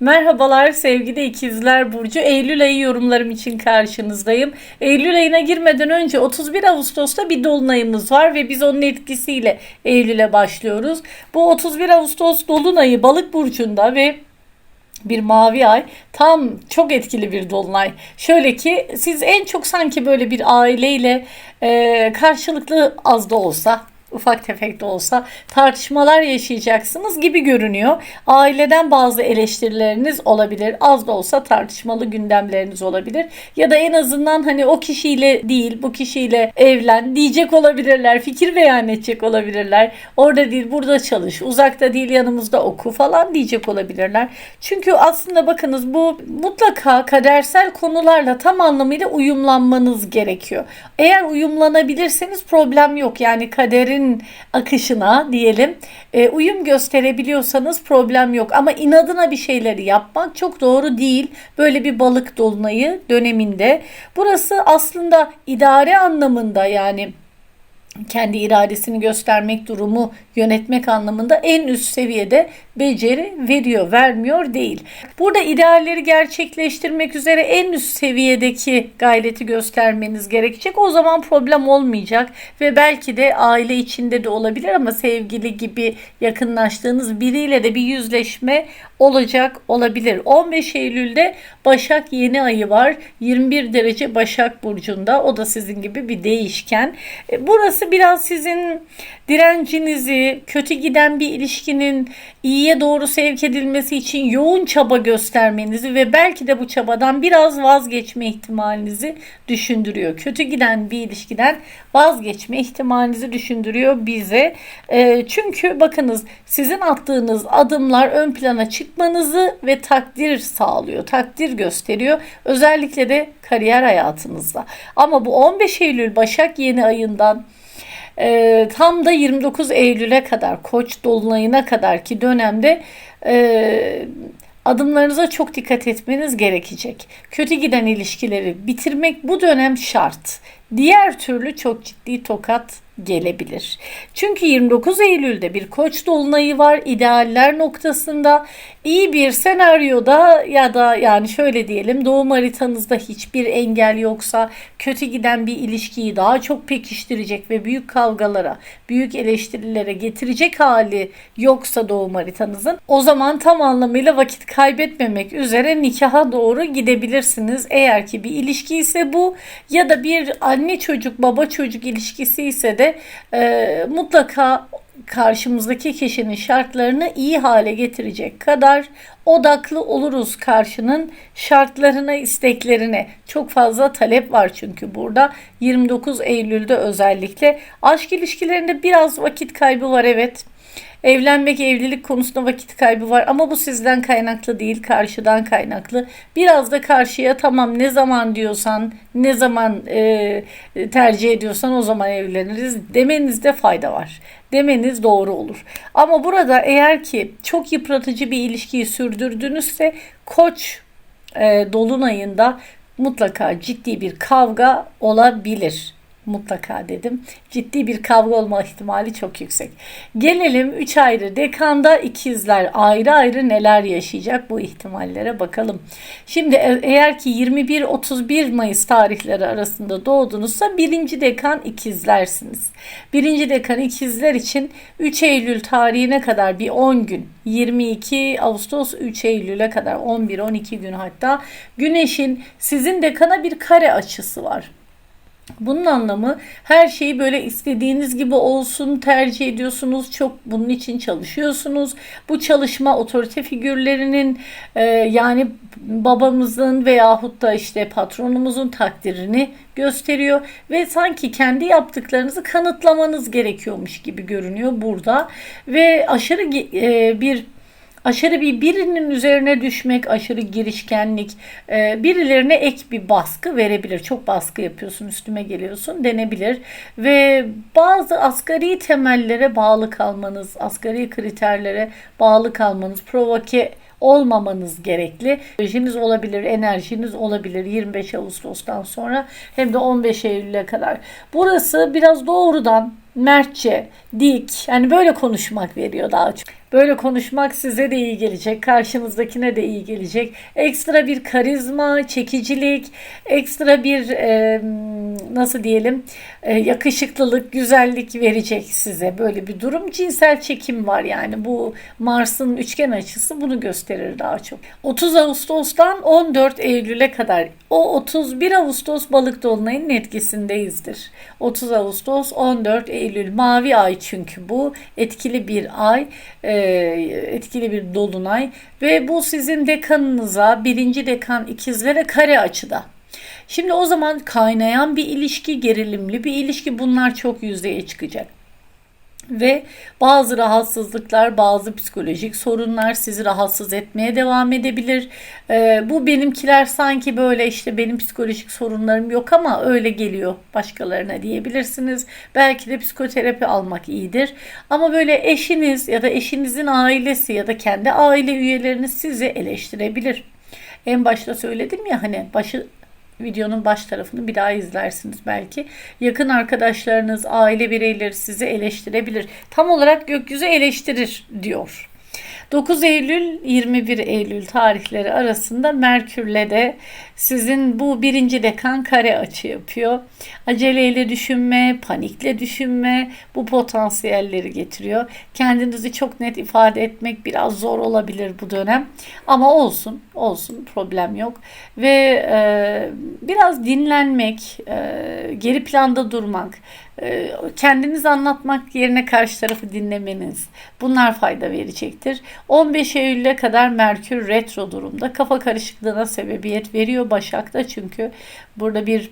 Merhabalar sevgili ikizler Burcu. Eylül ayı yorumlarım için karşınızdayım. Eylül ayına girmeden önce 31 Ağustos'ta bir dolunayımız var ve biz onun etkisiyle Eylül'e başlıyoruz. Bu 31 Ağustos dolunayı balık burcunda ve bir mavi ay tam çok etkili bir dolunay. Şöyle ki siz en çok sanki böyle bir aileyle e, karşılıklı az da olsa ufak tefek de olsa tartışmalar yaşayacaksınız gibi görünüyor. Aileden bazı eleştirileriniz olabilir. Az da olsa tartışmalı gündemleriniz olabilir. Ya da en azından hani o kişiyle değil bu kişiyle evlen diyecek olabilirler. Fikir beyan edecek olabilirler. Orada değil burada çalış. Uzakta değil yanımızda oku falan diyecek olabilirler. Çünkü aslında bakınız bu mutlaka kadersel konularla tam anlamıyla uyumlanmanız gerekiyor. Eğer uyumlanabilirseniz problem yok. Yani kaderin akışına diyelim e, uyum gösterebiliyorsanız problem yok. Ama inadına bir şeyleri yapmak çok doğru değil. Böyle bir balık dolunayı döneminde. Burası aslında idare anlamında yani kendi iradesini göstermek durumu yönetmek anlamında en üst seviyede beceri veriyor, vermiyor değil. Burada idealleri gerçekleştirmek üzere en üst seviyedeki gayreti göstermeniz gerekecek. O zaman problem olmayacak ve belki de aile içinde de olabilir ama sevgili gibi yakınlaştığınız biriyle de bir yüzleşme olacak olabilir. 15 Eylül'de Başak yeni ayı var. 21 derece Başak burcunda. O da sizin gibi bir değişken. E, burası biraz sizin direncinizi, kötü giden bir ilişkinin iyiye doğru sevk edilmesi için yoğun çaba göstermenizi ve belki de bu çabadan biraz vazgeçme ihtimalinizi düşündürüyor. Kötü giden bir ilişkiden vazgeçme ihtimalinizi düşündürüyor bize. E, çünkü bakınız sizin attığınız adımlar ön plana çıkmanızı ve takdir sağlıyor. Takdir gösteriyor. Özellikle de kariyer hayatınızda. Ama bu 15 Eylül Başak yeni ayından e, tam da 29 Eylül'e kadar Koç dolunayına kadar ki dönemde e, adımlarınıza çok dikkat etmeniz gerekecek. Kötü giden ilişkileri bitirmek bu dönem şart. Diğer türlü çok ciddi tokat gelebilir. Çünkü 29 Eylül'de bir koç dolunayı var idealler noktasında. iyi bir senaryoda ya da yani şöyle diyelim doğum haritanızda hiçbir engel yoksa kötü giden bir ilişkiyi daha çok pekiştirecek ve büyük kavgalara, büyük eleştirilere getirecek hali yoksa doğum haritanızın o zaman tam anlamıyla vakit kaybetmemek üzere nikaha doğru gidebilirsiniz. Eğer ki bir ilişki ise bu ya da bir anne çocuk baba çocuk ilişkisi ise de e, mutlaka karşımızdaki kişinin şartlarını iyi hale getirecek kadar odaklı oluruz karşının şartlarına, isteklerine. Çok fazla talep var çünkü burada 29 Eylül'de özellikle aşk ilişkilerinde biraz vakit kaybı var evet. Evlenmek, evlilik konusunda vakit kaybı var ama bu sizden kaynaklı değil, karşıdan kaynaklı. Biraz da karşıya tamam ne zaman diyorsan, ne zaman e, tercih ediyorsan o zaman evleniriz demenizde fayda var. Demeniz doğru olur. Ama burada eğer ki çok yıpratıcı bir ilişkiyi sürdürdünüzse koç e, dolunayında mutlaka ciddi bir kavga olabilir mutlaka dedim. Ciddi bir kavga olma ihtimali çok yüksek. Gelelim 3 ayrı dekanda ikizler ayrı ayrı neler yaşayacak bu ihtimallere bakalım. Şimdi e, eğer ki 21-31 Mayıs tarihleri arasında doğdunuzsa birinci dekan ikizlersiniz. Birinci dekan ikizler için 3 Eylül tarihine kadar bir 10 gün 22 Ağustos 3 Eylül'e kadar 11-12 gün hatta güneşin sizin dekana bir kare açısı var. Bunun anlamı her şeyi böyle istediğiniz gibi olsun tercih ediyorsunuz. Çok bunun için çalışıyorsunuz. Bu çalışma otorite figürlerinin e, yani babamızın veyahut da işte patronumuzun takdirini gösteriyor ve sanki kendi yaptıklarınızı kanıtlamanız gerekiyormuş gibi görünüyor burada ve aşırı e, bir aşırı bir birinin üzerine düşmek, aşırı girişkenlik, e, birilerine ek bir baskı verebilir. Çok baskı yapıyorsun, üstüme geliyorsun denebilir. Ve bazı asgari temellere bağlı kalmanız, asgari kriterlere bağlı kalmanız, provoke olmamanız gerekli. Enerjiniz olabilir, enerjiniz olabilir 25 Ağustos'tan sonra hem de 15 Eylül'e kadar. Burası biraz doğrudan mertçe, dik, yani böyle konuşmak veriyor daha çok. Böyle konuşmak size de iyi gelecek, karşınızdakine de iyi gelecek. Ekstra bir karizma, çekicilik, ekstra bir e, nasıl diyelim e, yakışıklılık, güzellik verecek size böyle bir durum. Cinsel çekim var yani bu Mars'ın üçgen açısı bunu gösterir daha çok. 30 Ağustos'tan 14 Eylül'e kadar o 31 Ağustos balık dolunayının etkisindeyizdir. 30 Ağustos 14 Eylül mavi ay çünkü bu. Etkili bir ay e, etkili bir dolunay. Ve bu sizin dekanınıza birinci dekan ikizlere kare açıda. Şimdi o zaman kaynayan bir ilişki, gerilimli bir ilişki. Bunlar çok yüzdeye çıkacak ve bazı rahatsızlıklar, bazı psikolojik sorunlar sizi rahatsız etmeye devam edebilir. Ee, bu benimkiler sanki böyle işte benim psikolojik sorunlarım yok ama öyle geliyor başkalarına diyebilirsiniz. Belki de psikoterapi almak iyidir. Ama böyle eşiniz ya da eşinizin ailesi ya da kendi aile üyeleriniz sizi eleştirebilir. En başta söyledim ya hani başı videonun baş tarafını bir daha izlersiniz belki. Yakın arkadaşlarınız, aile bireyleri sizi eleştirebilir. Tam olarak gökyüzü eleştirir diyor. 9 Eylül 21 Eylül tarihleri arasında Merkür'le de sizin bu birinci dekan kare açı yapıyor. Aceleyle düşünme, panikle düşünme bu potansiyelleri getiriyor. Kendinizi çok net ifade etmek biraz zor olabilir bu dönem. Ama olsun, olsun problem yok. Ve e, biraz dinlenmek, e, geri planda durmak, e, kendiniz anlatmak yerine karşı tarafı dinlemeniz bunlar fayda verecektir. 15 Eylül'e kadar Merkür retro durumda. Kafa karışıklığına sebebiyet veriyor Başak'ta çünkü burada bir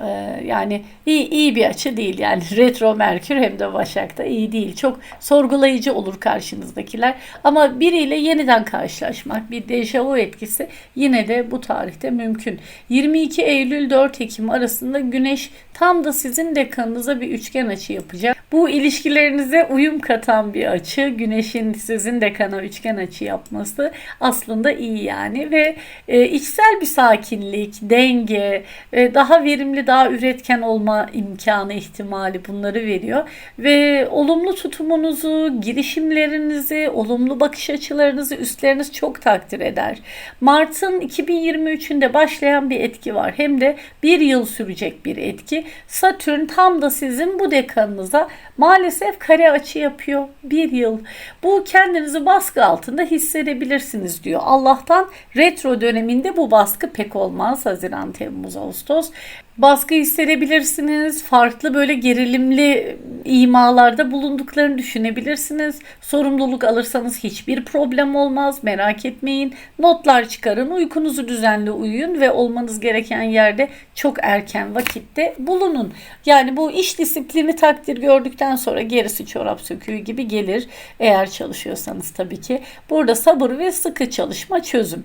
ee, yani iyi, iyi bir açı değil yani retro Merkür hem de Başak'ta iyi değil. Çok sorgulayıcı olur karşınızdakiler. Ama biriyle yeniden karşılaşmak bir dejavu etkisi yine de bu tarihte mümkün. 22 Eylül 4 Ekim arasında Güneş tam da sizin dekanınıza bir üçgen açı yapacak. Bu ilişkilerinize uyum katan bir açı. Güneşin sizin dekana üçgen açı yapması aslında iyi yani ve e, içsel bir sakinlik, denge, e, daha verimli daha üretken olma imkanı ihtimali bunları veriyor. Ve olumlu tutumunuzu, girişimlerinizi, olumlu bakış açılarınızı üstleriniz çok takdir eder. Mart'ın 2023'ünde başlayan bir etki var. Hem de bir yıl sürecek bir etki. Satürn tam da sizin bu dekanınıza maalesef kare açı yapıyor. Bir yıl. Bu kendinizi baskı altında hissedebilirsiniz diyor. Allah'tan retro döneminde bu baskı pek olmaz. Haziran, Temmuz, Ağustos baskı hissedebilirsiniz. Farklı böyle gerilimli imalarda bulunduklarını düşünebilirsiniz. Sorumluluk alırsanız hiçbir problem olmaz. Merak etmeyin. Notlar çıkarın. Uykunuzu düzenli uyuyun ve olmanız gereken yerde çok erken vakitte bulunun. Yani bu iş disiplini takdir gördükten sonra gerisi çorap söküğü gibi gelir. Eğer çalışıyorsanız tabii ki. Burada sabır ve sıkı çalışma çözüm.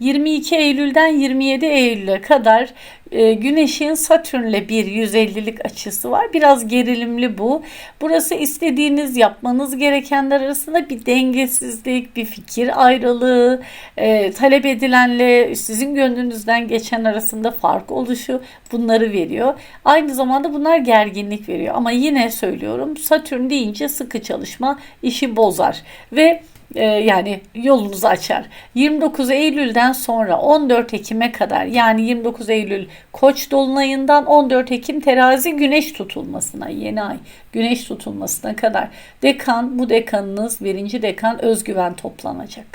22 Eylül'den 27 Eylül'e kadar e, Güneş'in Satürn'le bir 150'lik açısı var. Biraz gerilimli bu. Burası istediğiniz, yapmanız gerekenler arasında bir dengesizlik, bir fikir ayrılığı, e, talep edilenle sizin gönlünüzden geçen arasında fark oluşu bunları veriyor. Aynı zamanda bunlar gerginlik veriyor. Ama yine söylüyorum Satürn deyince sıkı çalışma işi bozar. Ve e, yani yolunuzu açar. 29 Eylül'den sonra 14 Ekim'e kadar yani 29 Eylül Koç dolunayından 14 Ekim terazi güneş tutulmasına yeni ay güneş tutulmasına kadar dekan bu dekanınız birinci dekan özgüven toplanacak.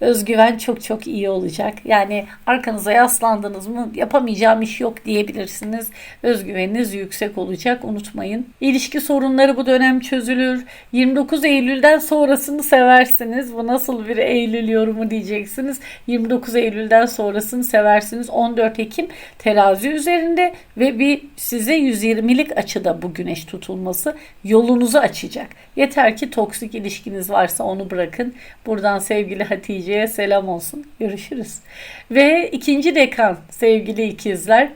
Özgüven çok çok iyi olacak. Yani arkanıza yaslandınız mı yapamayacağım iş yok diyebilirsiniz. Özgüveniniz yüksek olacak unutmayın. İlişki sorunları bu dönem çözülür. 29 Eylül'den sonrasını seversiniz. Bu nasıl bir Eylül yorumu diyeceksiniz. 29 Eylül'den sonrasını seversiniz. 14 Ekim terazi üzerinde ve bir size 120'lik açıda bu güneş tutulması yolunuzu açacak. Yeter ki toksik ilişkiniz varsa onu bırakın. Buradan sevgili Hatice'ye selam olsun. Görüşürüz. Ve ikinci dekan sevgili ikizler.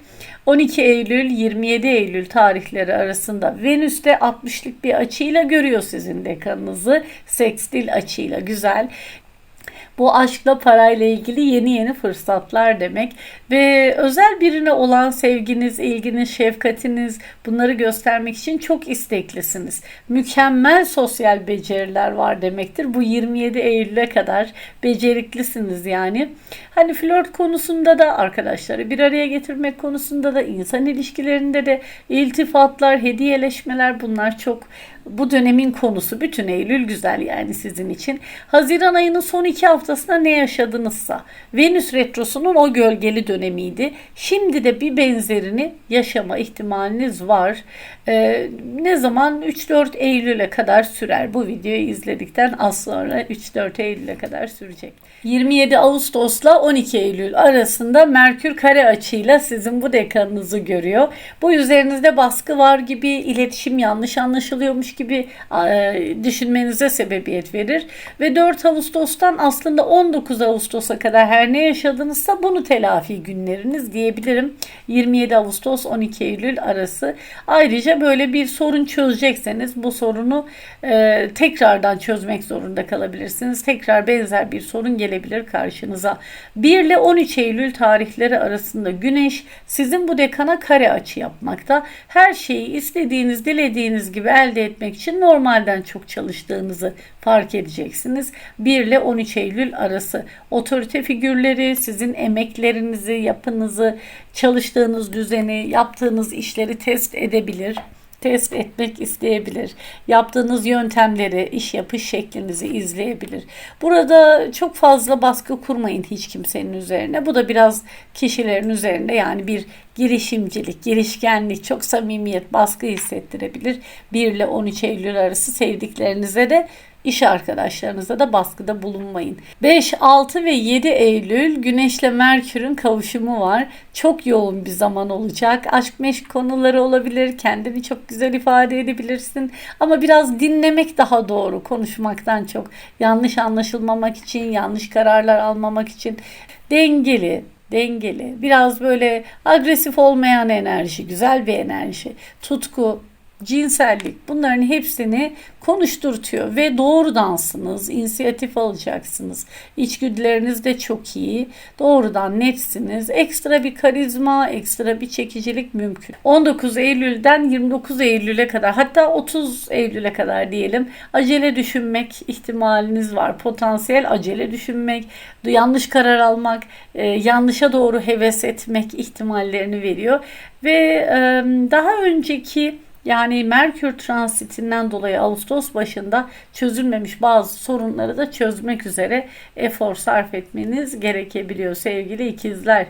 12 Eylül 27 Eylül tarihleri arasında Venüs'te 60'lık bir açıyla görüyor sizin dekanınızı. Sekstil açıyla güzel. Bu aşkla parayla ilgili yeni yeni fırsatlar demek ve özel birine olan sevginiz, ilginiz, şefkatiniz bunları göstermek için çok isteklisiniz. Mükemmel sosyal beceriler var demektir. Bu 27 Eylül'e kadar beceriklisiniz yani. Hani flört konusunda da arkadaşları bir araya getirmek konusunda da insan ilişkilerinde de iltifatlar, hediyeleşmeler bunlar çok bu dönemin konusu. Bütün Eylül güzel yani sizin için. Haziran ayının son iki haftasında ne yaşadınızsa Venüs Retrosu'nun o gölgeli dönemiydi. Şimdi de bir benzerini yaşama ihtimaliniz var. Ee, ne zaman 3-4 Eylül'e kadar sürer. Bu videoyu izledikten az sonra 3-4 Eylül'e kadar sürecek. 27 Ağustos'la 12 Eylül arasında Merkür kare açıyla sizin bu dekanınızı görüyor. Bu üzerinizde baskı var gibi, iletişim yanlış anlaşılıyormuş gibi e, düşünmenize sebebiyet verir. Ve 4 Ağustos'tan aslında 19 Ağustos'a kadar her ne yaşadınızsa bunu telafi günleriniz diyebilirim. 27 Ağustos 12 Eylül arası. Ayrıca böyle bir sorun çözecekseniz bu sorunu e, tekrardan çözmek zorunda kalabilirsiniz. Tekrar benzer bir sorun gelebilir karşınıza. 1 ile 13 Eylül tarihleri arasında Güneş sizin bu dekana kare açı yapmakta. Her şeyi istediğiniz, dilediğiniz gibi elde etmek için normalden çok çalıştığınızı fark edeceksiniz. 1 ile 13 Eylül arası otorite figürleri sizin emeklerinizi, yapınızı, çalıştığınız düzeni, yaptığınız işleri test edebilir test etmek isteyebilir. Yaptığınız yöntemleri, iş yapış şeklinizi izleyebilir. Burada çok fazla baskı kurmayın hiç kimsenin üzerine. Bu da biraz kişilerin üzerinde yani bir girişimcilik, girişkenlik, çok samimiyet, baskı hissettirebilir. 1 ile 13 Eylül arası sevdiklerinize de İş arkadaşlarınıza da baskıda bulunmayın. 5, 6 ve 7 Eylül Güneşle Merkür'ün kavuşumu var. Çok yoğun bir zaman olacak. Aşk meşk konuları olabilir. Kendini çok güzel ifade edebilirsin. Ama biraz dinlemek daha doğru konuşmaktan çok. Yanlış anlaşılmamak için, yanlış kararlar almamak için dengeli, dengeli, biraz böyle agresif olmayan enerji, güzel bir enerji, tutku, cinsellik bunların hepsini konuşturtuyor ve doğrudansınız, inisiyatif alacaksınız. İçgüdüleriniz de çok iyi. Doğrudan netsiniz. Ekstra bir karizma, ekstra bir çekicilik mümkün. 19 Eylül'den 29 Eylül'e kadar hatta 30 Eylül'e kadar diyelim acele düşünmek ihtimaliniz var. Potansiyel acele düşünmek, yanlış karar almak, e, yanlışa doğru heves etmek ihtimallerini veriyor. Ve daha önceki yani Merkür transitinden dolayı Ağustos başında çözülmemiş bazı sorunları da çözmek üzere efor sarf etmeniz gerekebiliyor sevgili ikizler.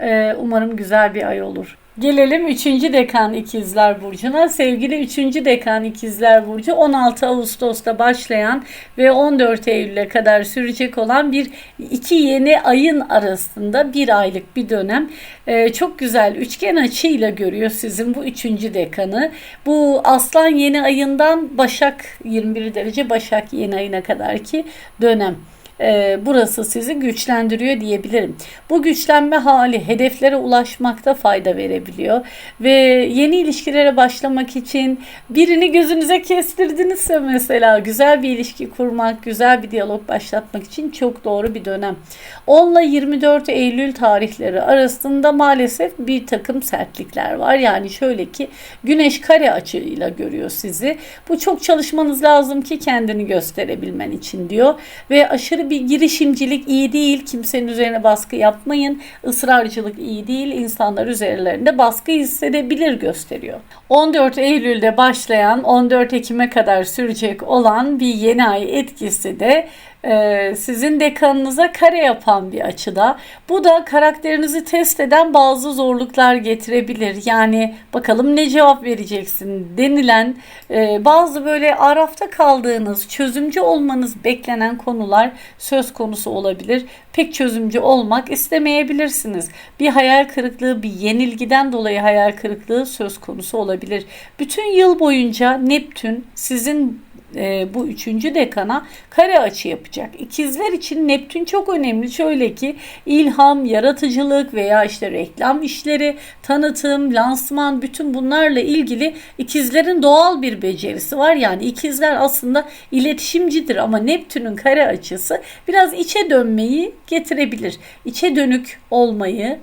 Ee, umarım güzel bir ay olur. Gelelim 3. dekan ikizler burcuna. Sevgili 3. dekan ikizler burcu 16 Ağustos'ta başlayan ve 14 Eylül'e kadar sürecek olan bir iki yeni ayın arasında bir aylık bir dönem. Ee, çok güzel üçgen açıyla görüyor sizin bu 3. dekanı. Bu Aslan yeni ayından Başak 21 derece Başak yeni ayına kadar ki dönem e, burası sizi güçlendiriyor diyebilirim. Bu güçlenme hali hedeflere ulaşmakta fayda verebiliyor ve yeni ilişkilere başlamak için birini gözünüze kestirdinizse mesela güzel bir ilişki kurmak, güzel bir diyalog başlatmak için çok doğru bir dönem. 10 ile 24 Eylül tarihleri arasında maalesef bir takım sertlikler var. Yani şöyle ki güneş kare açıyla görüyor sizi. Bu çok çalışmanız lazım ki kendini gösterebilmen için diyor ve aşırı bir girişimcilik iyi değil. Kimsenin üzerine baskı yapmayın. Israrcılık iyi değil. İnsanlar üzerlerinde baskı hissedebilir gösteriyor. 14 Eylül'de başlayan 14 Ekim'e kadar sürecek olan bir yeni ay etkisi de e, sizin dekanınıza kare yapan bir açıda. Bu da karakterinizi test eden bazı zorluklar getirebilir. Yani bakalım ne cevap vereceksin denilen e, bazı böyle arafta kaldığınız, çözümcü olmanız beklenen konular söz konusu olabilir. Pek çözümcü olmak istemeyebilirsiniz. Bir hayal kırıklığı, bir yenilgiden dolayı hayal kırıklığı söz konusu olabilir. Bütün yıl boyunca Neptün sizin e, bu üçüncü dekana kare açı yapacak. İkizler için Neptün çok önemli. Şöyle ki ilham, yaratıcılık veya işte reklam işleri, tanıtım, lansman bütün bunlarla ilgili ikizlerin doğal bir becerisi var. Yani ikizler aslında iletişimcidir ama Neptün'ün kare açısı biraz içe dönmeyi getirebilir. İçe dönük olmayı,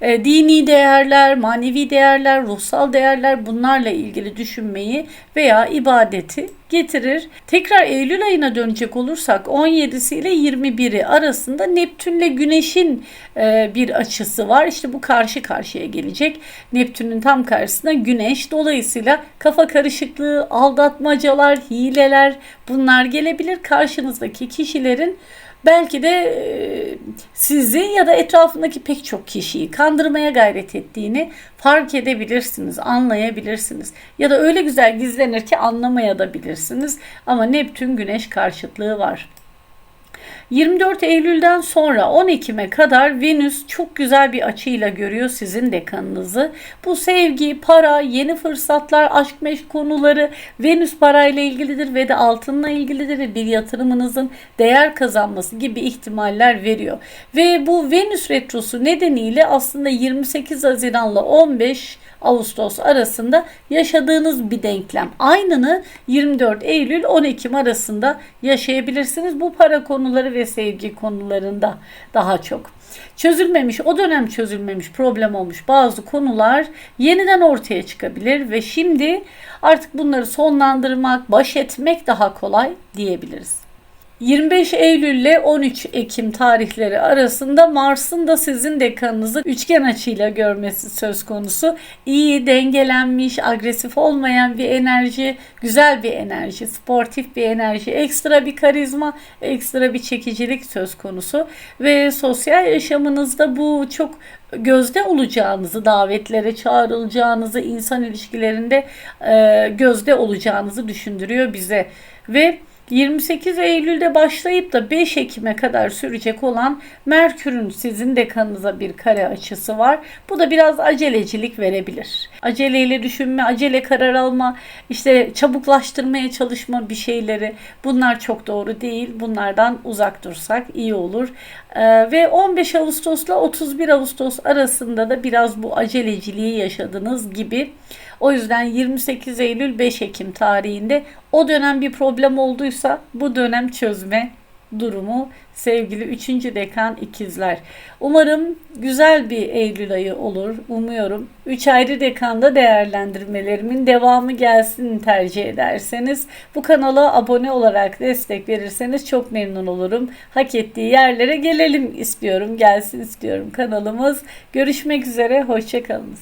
e, dini değerler, manevi değerler, ruhsal değerler bunlarla ilgili düşünmeyi veya ibadeti getirir. Tekrar Eylül ayına dönecek olursak 17'si ile 21'i arasında Neptünle Güneş'in e, bir açısı var. İşte bu karşı karşıya gelecek. Neptün'ün tam karşısında Güneş. Dolayısıyla kafa karışıklığı, aldatmacalar, hileler bunlar gelebilir. Karşınızdaki kişilerin belki de e, sizi ya da etrafındaki pek çok kişiyi kandırmaya gayret ettiğini fark edebilirsiniz, anlayabilirsiniz. Ya da öyle güzel gizlenir ki anlamaya da bilirsiniz. Ama Neptün Güneş karşıtlığı var. 24 Eylül'den sonra 10 Ekim'e kadar Venüs çok güzel bir açıyla görüyor sizin dekanınızı. Bu sevgi, para, yeni fırsatlar, aşk meşk konuları Venüs parayla ilgilidir ve de altınla ilgilidir ve bir yatırımınızın değer kazanması gibi ihtimaller veriyor. Ve bu Venüs retrosu nedeniyle aslında 28 Haziran'la 15 Ağustos arasında yaşadığınız bir denklem. Aynını 24 Eylül 10 Ekim arasında yaşayabilirsiniz. Bu para konuları ve sevgi konularında daha çok. Çözülmemiş, o dönem çözülmemiş problem olmuş bazı konular yeniden ortaya çıkabilir ve şimdi artık bunları sonlandırmak, baş etmek daha kolay diyebiliriz. 25 Eylül ile 13 Ekim tarihleri arasında Mars'ın da sizin dekanınızı üçgen açıyla görmesi söz konusu. İyi, dengelenmiş, agresif olmayan bir enerji, güzel bir enerji, sportif bir enerji, ekstra bir karizma, ekstra bir çekicilik söz konusu. Ve sosyal yaşamınızda bu çok gözde olacağınızı, davetlere çağrılacağınızı, insan ilişkilerinde e, gözde olacağınızı düşündürüyor bize. Ve 28 Eylül'de başlayıp da 5 Ekim'e kadar sürecek olan Merkür'ün sizin dekanınıza bir kare açısı var. Bu da biraz acelecilik verebilir. Aceleyle düşünme, acele karar alma, işte çabuklaştırmaya çalışma bir şeyleri bunlar çok doğru değil. Bunlardan uzak dursak iyi olur. Ee, ve 15 Ağustos'la 31 Ağustos arasında da biraz bu aceleciliği yaşadığınız gibi. O yüzden 28 Eylül 5 Ekim tarihinde o dönem bir problem olduysa bu dönem çözme durumu sevgili 3. dekan ikizler. Umarım güzel bir Eylül ayı olur. Umuyorum 3 ayrı dekanda değerlendirmelerimin devamı gelsin tercih ederseniz bu kanala abone olarak destek verirseniz çok memnun olurum. Hak ettiği yerlere gelelim istiyorum, gelsin istiyorum kanalımız. Görüşmek üzere, hoşçakalınız.